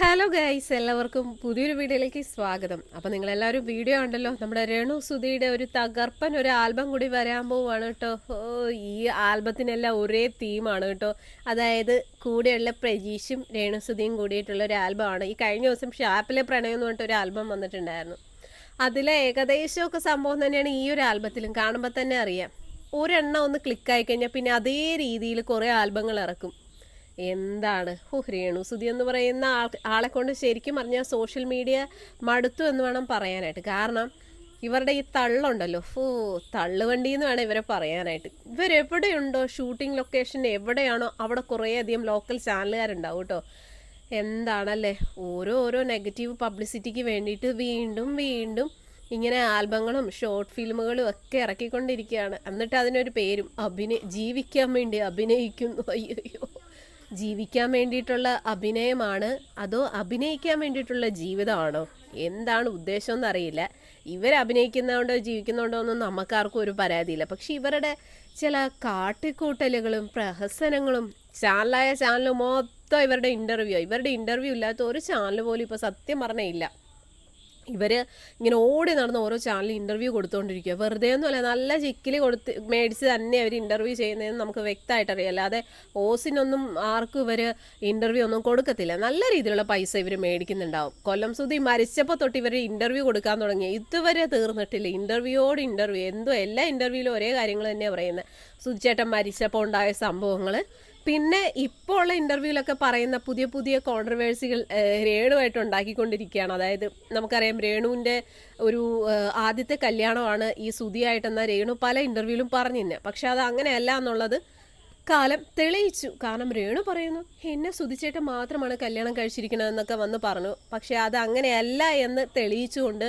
Hello guys എല്ലാവർക്കും പുതിയൊരു വീഡിയോയിലേക്ക് സ്വാഗതം. അപ്പൊ നിങ്ങൾ എല്ലാവരും വീഡിയോ ഉണ്ടല്ലോ നമ്മുടെ രേണു സുധിയുടെ ഒരു തകർപ്പൻ ഒരു ആൽബം കൂടി വരാൻ പോവാണ് കേട്ടോ. ഈ ആൽബത്തിനെല്ലാം ഒരേ തീമാണ് കേട്ടോ. അതായത് കൂടെയുള്ള പ്രജീഷും രേണു സുധിയും കൂടിയിട്ടുള്ള ഒരു ആൽബമാണ്. ഈ കഴിഞ്ഞ ദിവസം ഷാപ്പിലെ പ്രണയം എന്ന് പറഞ്ഞിട്ട് ഒരു ആൽബം വന്നിട്ടുണ്ടായിരുന്നു. അതിലെ ഏകദേശമൊക്കെ സംഭവം തന്നെയാണ് ഈ ഒരു ആൽബത്തിലും. കാണുമ്പോൾ തന്നെ അറിയാം. ഒരെണ്ണം ഒന്ന് ക്ലിക്ക് ആയി കഴിഞ്ഞാൽ പിന്നെ അതേ രീതിയിൽ കുറേ ആൽബങ്ങൾ ഇറക്കും. എന്താണ്? ഹോ രേണു സുധി എന്ന് പറയുന്ന ആൾ ആളെ കൊണ്ട് ശരിക്കും പറഞ്ഞാൽ സോഷ്യൽ മീഡിയ മടുത്തു എന്ന് വേണം പറയാനായിട്ട്. കാരണം ഇവരുടെ ഈ തള്ളുണ്ടല്ലോ. ഫോ തള്ളുവണ്ടി എന്ന് വേണം ഇവരെ പറയാനായിട്ട്. ഇവരെവിടെയുണ്ടോ ഷൂട്ടിംഗ് ലൊക്കേഷൻ എവിടെയാണോ അവിടെ കുറേയധികം ലോക്കൽ ചാനലുകാരുണ്ടാവും കേട്ടോ. എന്താണല്ലേ? ഓരോ ഓരോ നെഗറ്റീവ് പബ്ലിസിറ്റിക്ക് വേണ്ടിയിട്ട് വീണ്ടും വീണ്ടും ഇങ്ങനെ ആൽബങ്ങളും ഷോർട്ട് ഫിലിമുകളും ഒക്കെ ഇറക്കിക്കൊണ്ടിരിക്കുകയാണ്. എന്നിട്ട് അതിനൊരു പേരും അഭിനയ ജീവിക്കാൻ വേണ്ടി അഭിനയിക്കുന്നു. അയ്യോ. ജീവിക്കാൻ വേണ്ടിയിട്ടുള്ള അഭിനയമാണ് അതോ അഭിനയിക്കാൻ വേണ്ടിയിട്ടുള്ള ജീവിതമാണോ? എന്താണ് ഉദ്ദേശം എന്നറിയില്ല. ഇവർ അഭിനയിക്കുന്നതുകൊണ്ടോ ജീവിക്കുന്നതുകൊണ്ടോ ഒന്നും നമുക്കാർക്കും ഒരു പരാതിയില്ല. പക്ഷെ ഇവരുടെ ചില കാട്ടിക്കൂട്ടലുകളും പ്രഹസനങ്ങളും ചാനലായ ചാനലും മൊത്തം ഇവരുടെ ഇന്റർവ്യൂ ഇവരുടെ ഇന്റർവ്യൂ ഇല്ലാത്ത ഒരു ചാനൽ പോലും ഇപ്പോൾ സത്യം പറഞ്ഞേ ഇല്ല. ഇവർ ഇങ്ങനെ ഓടി നടന്ന് ഓരോ ചാനലിൽ ഇന്റർവ്യൂ കൊടുത്തുകൊണ്ടിരിക്കുക വെറുതെ ഒന്നുമല്ല നല്ല ചിക്കിൽ കൊടുത്ത് മേടിച്ച് തന്നെ അവർ ഇന്റർവ്യൂ ചെയ്യുന്നതെന്ന് നമുക്ക് വ്യക്തമായിട്ട് അറിയാം. അല്ലാതെ ഓസിനൊന്നും ആർക്കും ഇവർ ഇന്റർവ്യൂ ഒന്നും കൊടുക്കത്തില്ല. നല്ല രീതിയിലുള്ള പൈസ ഇവർ മേടിക്കുന്നുണ്ടാവും. കൊല്ലം സുധി മരിച്ചപ്പോൾ തൊട്ട് ഇവർ ഇന്റർവ്യൂ കൊടുക്കാൻ തുടങ്ങി. ഇതുവരെ തീർന്നിട്ടില്ല. ഇന്റർവ്യൂയോട് ഇന്റർവ്യൂ എന്തോ എല്ലാ ഇന്റർവ്യൂവിലും ഒരേ കാര്യങ്ങൾ തന്നെയാണ് പറയുന്നത് സുധിച്ചേട്ടൻ മരിച്ചപ്പോൾ ഉണ്ടായ സംഭവങ്ങൾ പിന്നെ ഇപ്പോൾ ഉള്ള ഇന്റർവ്യൂലൊക്കെ പറയുന്ന പുതിയ പുതിയ കോൺട്രവേഴ്സികൾ രേണുവായിട്ട് ഉണ്ടാക്കിക്കൊണ്ടിരിക്കുകയാണ് അതായത് നമുക്കറിയാം രേണുവിന്റെ ഒരു ആദ്യത്തെ കല്യാണമാണ് ഈ സുതിയായിട്ടെന്ന രേണു പല പറഞ്ഞു പറഞ്ഞിരുന്നെ പക്ഷെ അത് അങ്ങനെയല്ല എന്നുള്ളത് കാലം തെളിയിച്ചു. കാരണം രേണു പറയുന്നു എന്നെ സുതിച്ചേട്ടൻ മാത്രമാണ് കല്യാണം കഴിച്ചിരിക്കണതെന്നൊക്കെ വന്ന് പറഞ്ഞു. പക്ഷെ അത് അങ്ങനെയല്ല എന്ന് തെളിയിച്ചുകൊണ്ട്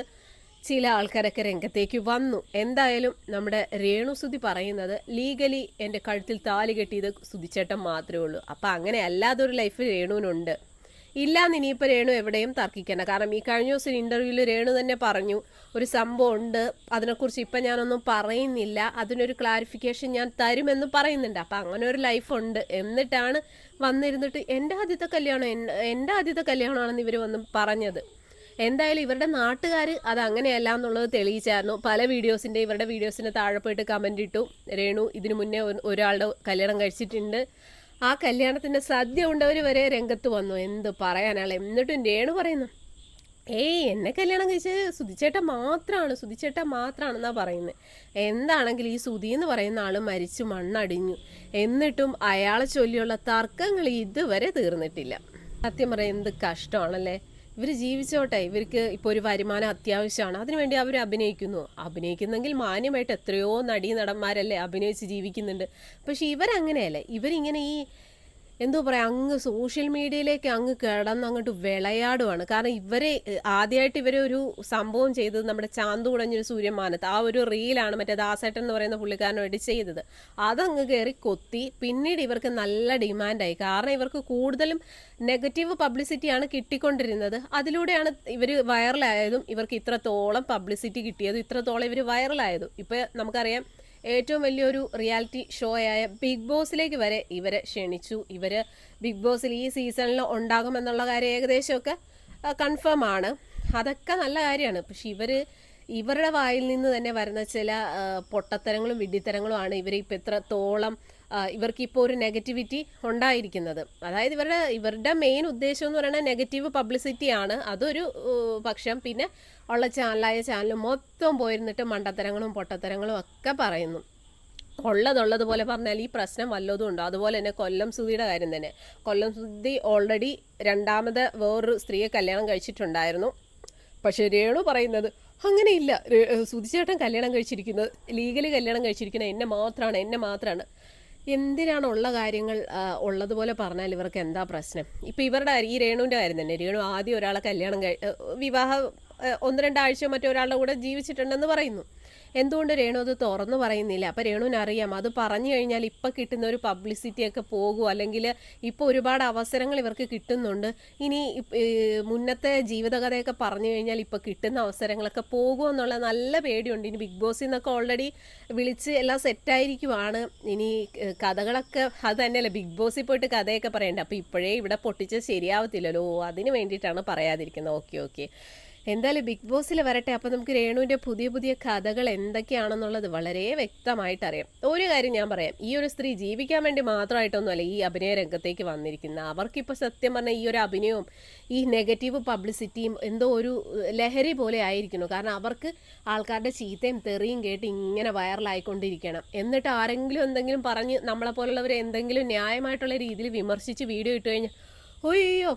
ചില ആൾക്കാരൊക്കെ രംഗത്തേക്ക് വന്നു. എന്തായാലും നമ്മുടെ രേണുസുതി പറയുന്നത് ലീഗലി എന്റെ കഴുത്തിൽ താലി കെട്ടിയത് സുതിച്ചേട്ടൻ മാത്രമേ ഉള്ളൂ. അപ്പം അങ്ങനെ അല്ലാതൊരു ലൈഫ് രേണുവിനുണ്ട്. ഇല്ലാന്ന് ഇനിയിപ്പോൾ രേണു എവിടെയും തർക്കിക്കണ്ട. കാരണം ഈ കഴിഞ്ഞ ദിവസം ഇന്റർവ്യൂവിൽ രേണു തന്നെ പറഞ്ഞു ഒരു സംഭവം ഉണ്ട്. അതിനെക്കുറിച്ച് ഇപ്പം ഞാനൊന്നും പറയുന്നില്ല. അതിനൊരു ക്ലാരിഫിക്കേഷൻ ഞാൻ തരുമെന്ന് പറയുന്നുണ്ട്. അപ്പം അങ്ങനെ ഒരു ലൈഫ് ഉണ്ട്. എന്നിട്ടാണ് വന്നിരുന്നിട്ട് എന്റെ ആദ്യത്തെ കല്യാണം എൻ- എന്റെ ആദ്യത്തെ കല്യാണമാണെന്ന് ഇവർ വന്ന് പറഞ്ഞത്. എന്തായാലും ഇവരുടെ നാട്ടുകാർ അത് അങ്ങനെയല്ല എന്നുള്ളത് തെളിയിച്ചായിരുന്നു. പല വീഡിയോസിന്റെ ഇവരുടെ വീഡിയോസിന് താഴെ പോയിട്ട് കമന്റ് ഇട്ടു. രേണു ഇതിനു മുന്നേ ഒരാളുടെ കല്യാണം കഴിച്ചിട്ടുണ്ട്. ആ കല്യാണത്തിന്റെ സദ്യ ഉണ്ടവർ വരെ രംഗത്ത് വന്നു. എന്ത് പറയാനാണ് എന്നിട്ടും രേണു പറയുന്നു ഏയ് എന്നെ കല്യാണം കഴിച്ചത് സുതിച്ചേട്ട മാത്രമാണ് സുതിച്ചേട്ട മാത്രമാണെന്നാണ് പറയുന്നത് എന്താണെങ്കിലും ഈ സുതി എന്ന് പറയുന്ന ആൾ മരിച്ചു മണ്ണടിഞ്ഞു. എന്നിട്ടും അയാളെ ചൊല്ലിയുള്ള തർക്കങ്ങൾ ഇതുവരെ തീർന്നിട്ടില്ല. സത്യം പറയാം എന്ത് കഷ്ടമാണല്ലേ? ഇവർ ജീവിച്ചോട്ടെ. ഇവർക്ക് ഇപ്പോൾ ഒരു വരുമാനം അത്യാവശ്യമാണ്. അതിനുവേണ്ടി അവർ അഭിനയിക്കുന്നു. അഭിനയിക്കുന്നെങ്കിൽ മാന്യമായിട്ട് എത്രയോ നടീ നടന്മാരല്ലേ അഭിനയിച്ച് ജീവിക്കുന്നുണ്ട്. പക്ഷെ ഇവരങ്ങനെയല്ലേ. ഇവരിങ്ങനെ ഈ എന്തോ പറയാ അങ്ങ് സോഷ്യൽ മീഡിയയിലേക്ക് അങ്ങ് കിടന്ന് അങ്ങോട്ട് വിളയാടുവാണ്. കാരണം ഇവരെ ആദ്യമായിട്ട് ഇവരെ ഒരു സംഭവം ചെയ്തത് നമ്മുടെ ചാന്തു കുടഞ്ഞൊരു സൂര്യമാനത്ത്. ആ ഒരു റീലാണ് മറ്റേ ദാസേട്ടൻ എന്ന് പറയുന്ന പുള്ളിക്കാരനുമായിട്ട് ചെയ്തത്. അതങ്ങ് കയറി കൊത്തി. പിന്നീട് ഇവർക്ക് നല്ല ഡിമാൻഡായി. കാരണം ഇവർക്ക് കൂടുതലും നെഗറ്റീവ് പബ്ലിസിറ്റിയാണ് കിട്ടിക്കൊണ്ടിരുന്നത്. അതിലൂടെയാണ് ഇവർ വൈറലായതും ഇവർക്ക് ഇത്രത്തോളം പബ്ലിസിറ്റി കിട്ടിയതും ഇത്രത്തോളം ഇവർ വൈറലായതും. ഇപ്പോൾ നമുക്കറിയാം ഏറ്റവും വലിയൊരു റിയാലിറ്റി ഷോ ആയ ബിഗ് ബോസിലേക്ക് വരെ ഇവരെ ക്ഷണിച്ചു. ഇവർ ബിഗ് ബോസിൽ ഈ സീസണിൽ ഉണ്ടാകുമെന്നുള്ള കാര്യം ഏകദേശമൊക്കെ കൺഫേം ആണ്. അതൊക്കെ നല്ല കാര്യമാണ്. പക്ഷെ ഇവർ ഇവരുടെ വായിൽ നിന്ന് തന്നെ വരുന്ന ചില പൊട്ടത്തരങ്ങളും പൊട്ടത്തരങ്ങളും വിഡ്ഢിത്തരങ്ങളുമാണ് ഇവർ ഇപ്പം ഇത്രത്തോളം ഇവർക്ക് ഇപ്പോൾ ഒരു നെഗറ്റിവിറ്റി ഉണ്ടായിരിക്കുന്നത്. അതായത് ഇവരുടെ ഇവരുടെ മെയിൻ ഉദ്ദേശം എന്ന് പറയുന്നത് നെഗറ്റീവ് പബ്ലിസിറ്റിയാണ് അതൊരു പക്ഷം പിന്നെ ഉള്ള ചാനലായ ചാനൽ മൊത്തം പോയിരുന്നിട്ട് മണ്ടത്തരങ്ങളും പൊട്ടത്തരങ്ങളും ഒക്കെ പറയുന്നു. ഉള്ളതുള്ളതുപോലെ പറഞ്ഞാൽ ഈ പ്രശ്നം വല്ലതും ഉണ്ടോ? അതുപോലെ തന്നെ കൊല്ലം സുധിയുടെ കാര്യം തന്നെ. കൊല്ലം സുധി ഓൾറെഡി രണ്ടാമത് വേറൊരു സ്ത്രീയെ കല്യാണം കഴിച്ചിട്ടുണ്ടായിരുന്നു. പക്ഷേ രേണു പറയുന്നത് അങ്ങനെയില്ല. സുധിച്ചേട്ടൻ കല്യാണം കഴിച്ചിരിക്കുന്നത് ലീഗലി കല്യാണം കഴിച്ചിരിക്കുന്നത് എന്നെ മാത്രമാണ് എന്നെ മാത്രമാണ് എന്തിനാണ് ഉള്ള കാര്യങ്ങൾ ഉള്ളതുപോലെ പറഞ്ഞാൽ ഇവർക്ക് എന്താ പ്രശ്നം? ഇപ്പം ഇവരുടെ ഈ രേണുവിന്റെ കാര്യം തന്നെ. രേണു ആദ്യം ഒരാളെ കല്യാണം കഴി വിവാഹ ഒന്ന് രണ്ടാഴ്ചയോ മറ്റോ ഒരാളുടെ കൂടെ ജീവിച്ചിട്ടുണ്ടെന്ന് പറയുന്നു. എന്തുകൊണ്ട് രേണു അത് തുറന്നു പറയുന്നില്ല? അപ്പം രേണുവിന് അറിയാം. അത് പറഞ്ഞു കഴിഞ്ഞാൽ ഇപ്പം കിട്ടുന്ന ഒരു പബ്ലിസിറ്റിയൊക്കെ പോകും. അല്ലെങ്കിൽ ഇപ്പോൾ ഒരുപാട് അവസരങ്ങൾ ഇവർക്ക് കിട്ടുന്നുണ്ട്. ഇനി മുന്നത്തെ ജീവിതകഥയൊക്കെ പറഞ്ഞു കഴിഞ്ഞാൽ ഇപ്പോൾ കിട്ടുന്ന അവസരങ്ങളൊക്കെ പോകുമോ എന്നുള്ള നല്ല പേടിയുണ്ട്. ഇനി ബിഗ് ബോസിൽ നിന്നൊക്കെ ഓൾറെഡി വിളിച്ച് എല്ലാം സെറ്റായിരിക്കുവാണ് ഇനി കഥകളൊക്കെ അത് തന്നെയല്ലേ. ബിഗ് ബോസിൽ പോയിട്ട് കഥയൊക്കെ പറയണ്ടേ. അപ്പോൾ ഇപ്പോഴേ ഇവിടെ പൊട്ടിച്ച് ശരിയാവത്തില്ലല്ലോ. അതിന് വേണ്ടിയിട്ടാണ് പറയാതിരിക്കുന്നത്. ഓക്കെ ഓക്കെ എന്തായാലും ബിഗ് ബോസിൽ വരട്ടെ. അപ്പോൾ നമുക്ക് രേണുവിന്റെ പുതിയ പുതിയ കഥകൾ എന്തൊക്കെയാണെന്നുള്ളത് വളരെ വ്യക്തമായിട്ട് അറിയാം ഒരു കാര്യം ഞാൻ പറയാം. ഈ ഒരു സ്ത്രീ ജീവിക്കാൻ വേണ്ടി മാത്രമായിട്ടൊന്നുമല്ല ഈ അഭിനയ രംഗത്തേക്ക് വന്നിരിക്കുന്നത് അവർക്കിപ്പോൾ സത്യം പറഞ്ഞാൽ ഈ ഒരു അഭിനയവും ഈ നെഗറ്റീവ് പബ്ലിസിറ്റിയും എന്തോ ഒരു ലഹരി പോലെ ആയിരിക്കുന്നു. കാരണം അവർക്ക് ആൾക്കാരുടെ ചീത്തയും തെറിയും കേട്ട് ഇങ്ങനെ വൈറലായിക്കൊണ്ടിരിക്കണം. എന്നിട്ട് ആരെങ്കിലും എന്തെങ്കിലും പറഞ്ഞ് നമ്മളെ പോലുള്ളവർ എന്തെങ്കിലും ന്യായമായിട്ടുള്ള രീതിയിൽ വിമർശിച്ച് വീഡിയോ ഇട്ട് കഴിഞ്ഞാൽ ഒയ്യോ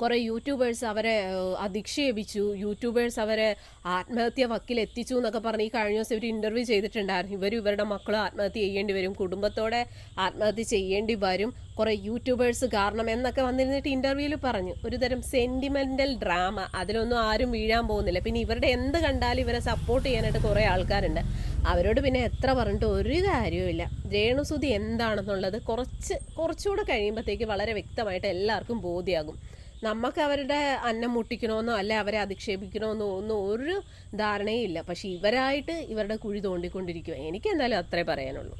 കുറേ യൂട്യൂബേഴ്സ് അവരെ അധിക്ഷേപിച്ചു. യൂട്യൂബേഴ്സ് അവരെ ആത്മഹത്യ വക്കിലെത്തിച്ചു എന്നൊക്കെ പറഞ്ഞ് ഈ കഴിഞ്ഞ ദിവസം ഇവർ ഇന്റർവ്യൂ ചെയ്തിട്ടുണ്ടായിരുന്നു. ഇവർ ഇവരുടെ മക്കൾ ആത്മഹത്യ ചെയ്യേണ്ടി വരും. കുടുംബത്തോടെ ആത്മഹത്യ ചെയ്യേണ്ടി വരും. കുറേ യൂട്യൂബേഴ്സ് കാരണം എന്നൊക്കെ വന്നിരുന്നിട്ട് ഇന്റർവ്യൂവിൽ പറഞ്ഞു. ഒരു തരം സെന്റിമെന്റൽ ഡ്രാമ അതിലൊന്നും ആരും വീഴാൻ പോകുന്നില്ല. പിന്നെ ഇവരുടെ എന്ത് കണ്ടാലും ഇവരെ സപ്പോർട്ട് ചെയ്യാനായിട്ട് കുറേ ആൾക്കാരുണ്ട്. അവരോട് പിന്നെ എത്ര പറഞ്ഞിട്ട് ഒരു കാര്യവുമില്ല രേണുസുതി എന്താണെന്നുള്ളത് കുറച്ച് കുറച്ചുകൂടെ കഴിയുമ്പോഴത്തേക്ക് വളരെ വ്യക്തമായിട്ട് എല്ലാവർക്കും ബോധ്യമാകും നമുക്ക് അവരുടെ അന്നം മുട്ടിക്കണമെന്നോ അല്ലെ അവരെ അധിക്ഷേപിക്കണമെന്നോ ഒന്നും ഒരു ധാരണയും ഇല്ല. പക്ഷെ ഇവരായിട്ട് ഇവരുടെ കുഴി തോണ്ടിക്കൊണ്ടിരിക്കുക എനിക്ക് എന്തായാലും അത്രേ പറയാനുള്ളൂ.